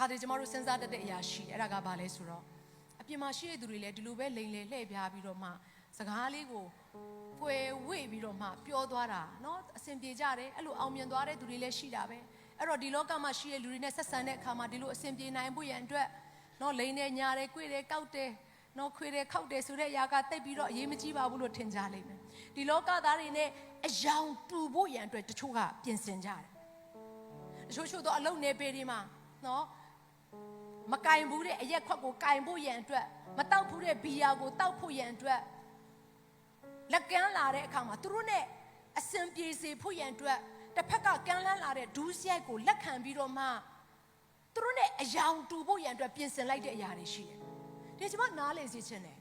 ခါတည်းကျမတို့စဉ်းစားတတ်တဲ့အရာရှိတယ်အဲ့ဒါကဘာလဲဆိုတော့အပြင်မှာရှိတဲ့သူတွေလည်းဒီလိုပဲလိန်လေလှည့်ပြားပြီးတော့မှစကားလေးကိုဖွယ်ဝေ့ပြီးတော့မှပြောသွားတာเนาะအဆင်ပြေကြတယ်အဲ့လိုအောင်မြင်သွားတဲ့သူတွေလည်းရှိတာပဲအဲ့တော့ဒီလောကမှာရှိတဲ့လူတွေနဲ့ဆက်ဆံတဲ့အခါမှာဒီလိုအဆင်ပြေနိုင်ဖို့ရန်အတွက်เนาะလိန်တယ်ညာတယ်ကြွေတယ်ကောက်တယ်နော်ခွေတယ်ခောက်တယ်ဆိုတဲ့အရာကတိတ်ပြီးတော့အရေးမကြီးပါဘူးလို့ထင်ကြလိမ့်မယ်ဒီလောကသားတွေနဲ့အယောင်တူဖို့ရန်အတွက်တချို့ကပြင်ဆင်ကြတယ်တချို့ချို့တော့အလုံနေပေဒီမှာနော် မကင်ဘူးတဲ့အရက်ခွက်ကိုကင်ဖို့ရန်အတွက်မတောက်ဘူးတဲ့ဘီယာကိုတောက်ဖို့ရန်အတွက်လက်ကမ်းလာတဲ့အခါမှာသူတို့နဲ့အစင်ပြေစေဖို့ရန်အတွက်တစ်ဖက်ကကမ်းလန်းလာတဲ့ဒူးစရိုက်ကိုလက်ခံပြီးတော့မှသူတို့နဲ့အယောင်တူဖို့ရန်အတွက်ပြင်ဆင်လိုက်တဲ့အရာတွေရှိတယ်ဒီကျွန်မနားလေစေချင်တယ်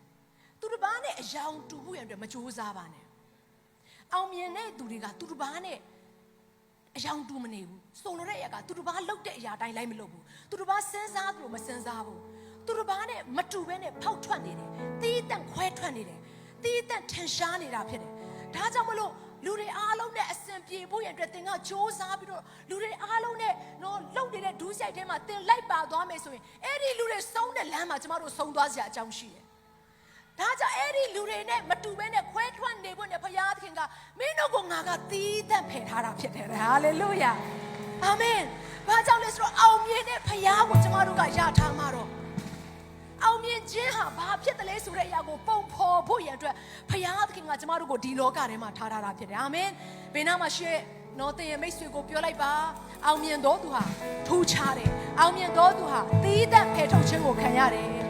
သူတစ်ပါးနဲ့အယောင်တူဖို့ရန်အတွက်မကြိုးစားပါနဲ့အောင်မြင်တဲ့သူတွေကသူတစ်ပါးနဲ့ အယောင်တူမနေဘူးစုံလို့တဲ့အရာကသူတစ်ပါးလှုပ်တဲ့အရာတိုင်းလိုက်မလုပ်ဘူးသူတစ်ပါးစဉ်းစားသလိုမစဉ်းစားဘူးသူတစ်ပါးနဲ့မတူဘဲနဲ့ဖောက်ထွက်နေတယ်တီးတန့်ခွဲထွက်နေတယ်တီးတန့်ထင်ရှားနေတာဖြစ်တယ်ဒါကြောင့်မလို့လူတွေအားလုံးနဲ့အစင်ပြေဖို့ရန်အတွက်သင်ကစ조사ပြီးတော့လူတွေအားလုံးနဲ့နော်လှုပ်နေတဲ့ဒူးဆိုင်ထဲမှာသင်လိုက်ပါသွားမယ်ဆိုရင်အဲ့ဒီလူတွေဆုံးတဲ့လမ်းမှာကျမတို့ဆုံးသွားစရာအကြောင်းရှိတယ်ဒါကြောင့်အဲ့ဒီလူတွေနဲ့မတူဘဲနဲ့ခွဲထွက်နေဖို့နဲ့ဘုရားသခင် ကမင်းတို့ကိုငါကတီးတန့်ဖယ်ထားတာဖြစ်တယ်ဟာလေလုယာအာမင်ဘာကြောင့်လဲဆိုတော့အောင်မြင်တဲ့ဘုရားကိုကျမတို့ကယထားမှာတော့အောင်မြင်ခြင်းဟာဘာဖြစ်တယ်လဲဆိုတဲ့အရာကိုပုံဖော်ဖို့ရန်အတွက်ဘုရားသခင်ကကျမတို့ကိုဒီလောကထဲမှာထားထားတာဖြစ်တယ်အာမင်ဘယ်နာမှာရှိတဲ့နော်တင်ရဲ့မိတ်ဆွေကိုပြောလိုက်ပါအောင်မြင်တော်သူဟာထူးခြားတယ်အောင်မြင်တော်သူဟာတီးတန့်ဖယ်ထုတ်ခြင်းကိုခံရတယ်